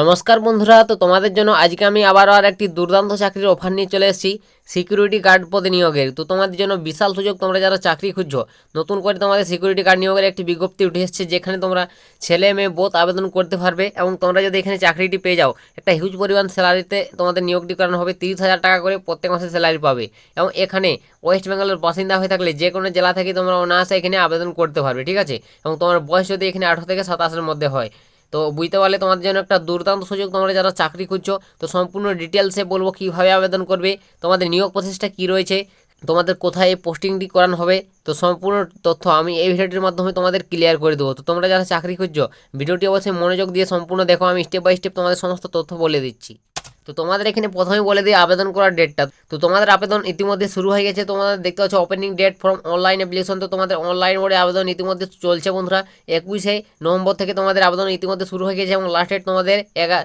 নমস্কার বন্ধুরা, তো তোমাদের জন্য আজকে আমি আবারও আর একটি দুর্দান্ত চাকরির অফার নিয়ে চলে এসেছি সিকিউরিটি গার্ড পদে নিয়োগের। তো তোমাদের জন্য বিশাল সুযোগ তোমরা যারা চাকরি খুঁজছো, নতুন করে তোমাদের সিকিউরিটি গার্ড নিয়োগের একটি বিজ্ঞপ্তি উঠে এসেছে, যেখানে তোমরা ছেলে, মেয়ে বোধ আবেদন করতে পারবে এবং তোমরা যদি এখানে চাকরিটি পেয়ে যাও, একটা হিউজ পরিমাণ স্যালারিতে তোমাদের নিয়োগটি করানো হবে, তিরিশ হাজার টাকা করে প্রত্যেক মাসে স্যালারি পাবে। এবং এখানে ওয়েস্ট বেঙ্গলের বাসিন্দা হয়ে থাকলে যে কোনো জেলা থেকে তোমরা অনায়াসে এখানে আবেদন করতে পারবে, ঠিক আছে? এবং তোমার বয়স যদি এখানে আঠারো থেকে সাতাশের মধ্যে হয় তো বুঝতে পারলে তোমাদের জন্য একটা দুর্দান্ত সুযোগ তোমরা যারা চাকরি খুঁজছো, তো সম্পূর্ণ ডিটেলসে বলব কীভাবে আবেদন করবে, তোমাদের নিয়োগ প্রসেসটা কী রয়েছে, তোমাদের কোথায় এই পোস্টিংটি করানো হবে, তো সম্পূর্ণ তথ্য আমি এই ভিডিওটির মাধ্যমে তোমাদের ক্লিয়ার করে দেবো। তো তোমরা যারা চাকরি খুঁজছো, ভিডিওটি অবশ্যই মনোযোগ দিয়ে সম্পূর্ণ দেখো, আমি স্টেপ বাই স্টেপ তোমাদের সমস্ত তথ্য বলে দিচ্ছি। তো তোমাদের এখানে প্রথমে বলে দিই আবেদন করার ডেটটা তো তোমাদের আবেদন ইতিমধ্যে শুরু হয়ে গেছে, তোমাদের দেখতে পাচ্ছ opening date from online application তো তোমাদের অনলাইন মোডে আবেদন ইতিমধ্যে চলছে বন্ধুরা। একুশে নভেম্বর থেকে তোমাদের আবেদন ইতিমধ্যে শুরু হয়ে গেছে এবং লাস্ট ডেট তোমাদের এগা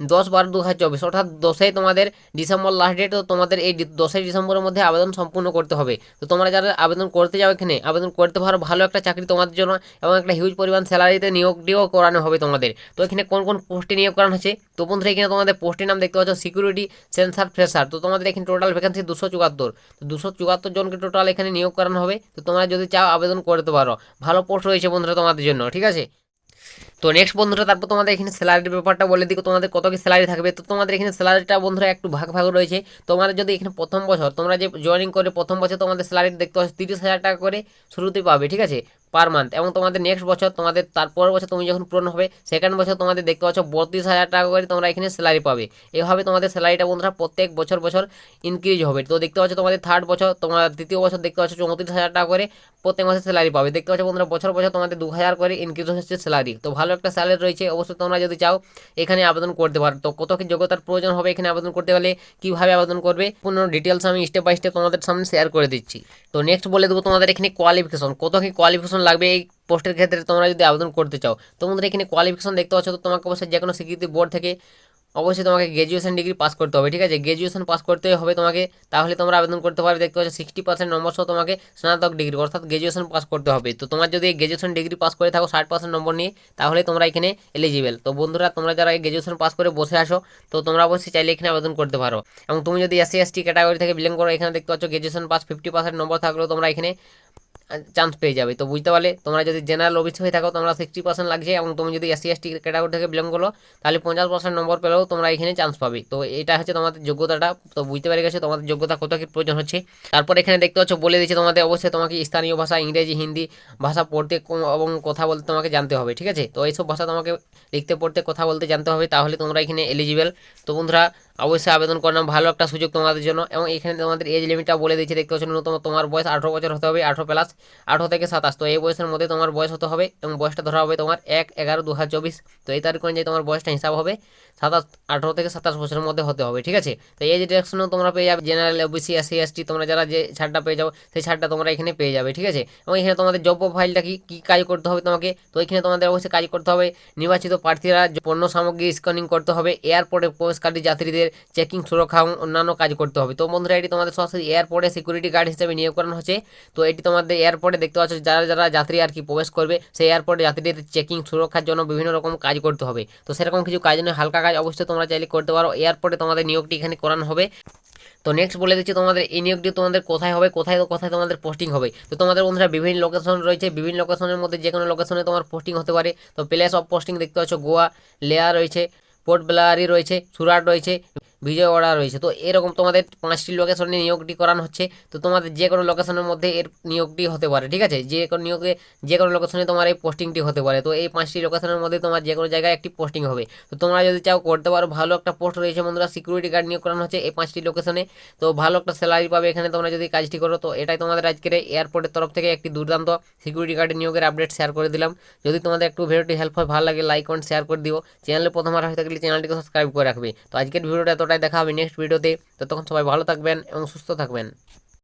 দশ বারো দু হাজার চব্বিশ। অর্থাৎ দশই তোমাদের ডিসেম্বর লাস্ট ডেট তো তোমাদের এই দশই ডিসেম্বরের মধ্যে আবেদন সম্পূর্ণ করতে হবে। তো তোমরা যারা আবেদন করতে যাও এখানে, আবেদন করতে পারো ভালো একটা চাকরি তোমাদের জন্য এবং একটা হিউজ পরিমাণ স্যালারিতে নিয়োগ নিয়োগটিও করানো হবে তোমাদের। তো এখানে কোন কোন পোস্টে নিয়োগ করানো হচ্ছে? তো বন্ধুরা, এখানে তোমাদের পোস্টের নাম দেখতে পাচ্ছ সিকিউরিটি সেন্সার ফ্রেশার তো তোমাদের এখানে টোটাল ভ্যাকেন্সি দুশো চুয়াত্তর। তো দুশো চুয়াত্তর জনকে টোটাল এখানে নিয়োগ করানো হবে। তো তোমরা যদি চাও আবেদন করতে পারো। ভালো পোস্ট রয়েছে বন্ধুরা তোমাদের জন্য, ঠিক আছে? তো নেক্সট বন্ধুরা, তারপর তোমাদের এখানে স্যালারির ব্যাপারটা বলে দিই, তোমাদের কত কি স্যালারি থাকবে? তো তোমাদের এখানে স্যালারিটা বন্ধুরা একটু ভাগ ভাগ রয়েছে। তোমাদের যদি এখানে প্রথম বছর তোমরা যে জয়েনিং করে প্রথম বছর তোমাদের স্যালারি দেখতে পাচ্ছ তিরিশ হাজার টাকা করে শুরুতেই পাবে, ঠিক আছে? পার মান্থ এবং তোমাদের নেক্সট বছর তোমাদের তারপর বছর তুমি যখন পূরণ হবে সেকেন্ড বছর তোমাদের দেখতে পাচ্ছ বত্রিশ হাজার টাকা করে তোমরা এখানে স্যালারি পাবে। এভাবে তোমাদের স্যালারিটা বন্ধুরা প্রত্যেক বছর বছর ইনক্রিজ হবে। তো দেখতে পাচ্ছ তোমাদের থার্ড বছর, তোমার তৃতীয় বছর দেখতে পাচ্ছ চৌত্রিশ হাজার টাকা করে প্রত্যেক মাসে স্যালারি পাবে। দেখতে পাচ্ছ বন্ধুরা বছর বছর তোমাদের দু হাজার করে ইনক্রিজ হচ্ছে স্যালারি তো ভালো একটা স্যালারি রয়েছে। অবশ্যই তোমরা যদি চাও এখানে আবেদন করতে পারো। তো কত কি যোগ্যতার প্রয়োজন হবে এখানে আবেদন করতে গেলে, কীভাবে আবেদন করবে পূর্ণ ডিটেলস আমি স্টেপ বাই স্টেপ তোমাদের সামনে শেয়ার করে দিচ্ছি। তো নেক্সট বলে দেবো তোমাদের এখানে কোয়ালিফিকেশন কত কি কোয়ালিফিকেশন লাগবে এই পোস্টের ক্ষেত্রে তোমরা যদি আবেদন করতে চাও। তোমাদের এখানে কোয়ালিফিকেশন দেখতে পাচ্ছ, তো তোমাকে অবশ্যই যে কোনো স্বীকৃতি বোর্ড থেকে অবশ্যই তোমাকে গ্র্যাজুয়েশন ডিগ্রি পাস করতে হবে, ঠিক আছে? গ্র্যাজুয়েশন পাস করতে হবে তোমাকে, তাহলে তোমরা আবেদন করতে পারবে। দেখতে পাচ্ছ সিক্সটি পার্সেন্ট নম্বর সহ তোমাকে স্নাতক ডিগ্রি অর্থাৎ গ্র্যাজুয়েশন পাস করতে হবে। তো তোমার যদি গ্র্যাজুয়েশন ডিগ্রি পাস করে থাকো ষাট পার্সেন্ট নম্বর নিয়ে, তাহলে তোমরা এখানে এলিজিবেল তো বন্ধুরা, তোমরা যারা গ্র্যাজুয়েশন পাস করে বসে আসো তো তোমরা অবশ্যই চাইলে এখানে আবেদন করতে পারো। এবং তুমি যদি এসসি এসটি ক্যাটাগরি থেকে বিলং করো, এখানে দেখতে পাচ্ছ graduation pass fifty percent number থাকলেও তোমরা এখানে চান্স পেয়ে যাবে। তো বুঝতে পারলে তোমরা যদি জেনারেল ওবিসি হয়ে থাকো, তোমরা সিক্সটি পার্সেন্ট লাগছে এবং তুমি যদি এসসি এসটি ক্যাটাগরি থেকে বিলং করো, তাহলে পঞ্চাশ পার্সেন্ট নম্বর পেলেও তোমরা এখানে চান্স পাবে। তো এটা হচ্ছে তোমাদের যোগ্যতাটা। তো বুঝতে পেরে গেছে তোমাদের যোগ্যতা কত কী প্রয়োজন হচ্ছে। তারপর এখানে দেখতে পাচ্ছ, বলে দিচ্ছে তোমাদের অবশ্যই তোমাকে স্থানীয় ভাষা, ইংরেজি, হিন্দি ভাষা পড়তে এবং কথা বলতে তোমাকে জানতে হবে, ঠিক আছে? তো এইসব ভাষা তোমাকে লিখতে, পড়তে, কথা বলতে জানতে হবে, তাহলে তোমরা এখানে এলিজিবল তো বন্ধুরা অবশ্যই আবেদন করানো ভালো একটা সুযোগ তোমাদের জন্য। এবং এখানে তোমাদের এজ লিমিটটা বলে দিচ্ছে দেখতে পাচ্ছ ন্যূনতম তোমার বয়স আঠারো বছর হতে হবে, আঠারো প্লাস আঠারো থেকে সাতাশ। তো এই বয়সের মধ্যে তোমার বয়স হতে হবে এবং বয়সটা ধরা হবে তোমার এক এগারো দু হাজার চব্বিশ। তো এই তারিখ অনুযায়ী তোমার বয়সটা হিসাব হবে, সাতাশ, আঠারো থেকে সাতাশ বছরের মধ্যে হতে হবে, ঠিক আছে? তো এই ডিরেকশনও তোমরা পেয়ে যাবে জেনারেল ওবিসি এসসি এসটি তোমরা যারা যে ছাড়টা পেয়ে যাও, সেই ছাড়টা তোমরা এখানে পেয়ে যাবে, ঠিক আছে? এবং এখানে তোমাদের জব প্রোফাইলটা কি, কী কাজ করতে হবে তোমাকে? তো এখানে তোমাদের অবশ্যই কাজ করতে হবে, নির্বাচিত প্রার্থীরা পণ্য সামগ্রী স্ক্যানিং করতে হবে এয়ারপোর্টে প্রবেশকারী যাত্রীদের চেকিং সুরক্ষা এবং অন্যান্য কাজ করতে হবে। তো বন্ধুরা, এটি তোমাদের সরাসরি এয়ারপোর্টে সিকিউরিটি গার্ড হিসেবে নিয়োগ করানো হচ্ছে। তো এটি তোমাদের এয়ারপোর্টে দেখতে পাচ্ছ যারা যারা যাত্রী আর কি প্রবেশ করবে, সেই এয়ারপোর্টে যাত্রীদের চেকিং সুরক্ষার জন্য বিভিন্ন রকম কাজ করতে হবে। তো সেরকম কিছু কাজ নয়, হালকা কাজ অবশ্যই তোমরা চাইলে করতে পারো। এয়ারপোর্টে তোমাদের নিয়োগটি এখানে করানো হবে। তো নেক্সট বলে দিচ্ছি তোমাদের, এই নিয়োগটি তোমাদের কোথায় হবে, কোথায় কোথায় তোমাদের পোস্টিং হবে? তো তোমাদের বন্ধুরা বিভিন্ন লোকেশন রয়েছে, বিভিন্ন লোকেশনের মধ্যে যে কোনো লোকেশনে তোমার পোস্টিং হতে পারে। তো প্লেস অফ পোস্টিং দেখতে পাচ্ছ, গোয়া লেয়ার রয়েছে। পোর্ট ব্লারি রয়েছে সুরাট রয়েছে। বিজয়ওয়াড়া রয়েছে। তো এরকম তোমাদের পাঁচটি লোকেশনে নিয়োগটি করানো হচ্ছে। তো তোমাদের যে কোনো লোকেশনের মধ্যে এর নিয়োগটি হতে পারে, ঠিক আছে? যে কোনো নিয়োগে যে কোনো লোকেশনে তোমার এই পোস্টিংটি হতে পারে। তো এই পাঁচটি লোকেশনের মধ্যে তোমার যে কোনো জায়গায় একটি পোস্টিং হবে। তো তোমরা যদি চাও করতে পারো, ভালো একটা পোস্ট রয়েছে বন্ধুরা। সিকিউরিটি গার্ড নিয়োগ করানো হচ্ছে এই পাঁচটি লোকেশনে তো ভালো একটা স্যালারি পাবে এখানে তোমরা যদি কাজটি করো। তো এটাই তোমাদের আজকের এয়ারপোর্টের তরফ থেকে একটি দুর্দান্ত সিকিউরিটি গার্ডের নিয়োগের আপডেট শেয়ার করে দিলাম। যদি তোমাদের একটু ভিডিওটি হেল্প হয়, ভালো লাগে লাইক কমেন্ট শেয়ার করে দিও। চ্যানেলে প্রথমবার হয়ে থাকলে চ্যানেলটিকে সাবস্ক্রাইব করে রাখবে। তো আজকের ভিডিওটা এতটাই। দেখা হবে নেক্সট ভিডিওতে ততক্ষণ সবাই ভালো থাকবেন এবং সুস্থ থাকবেন।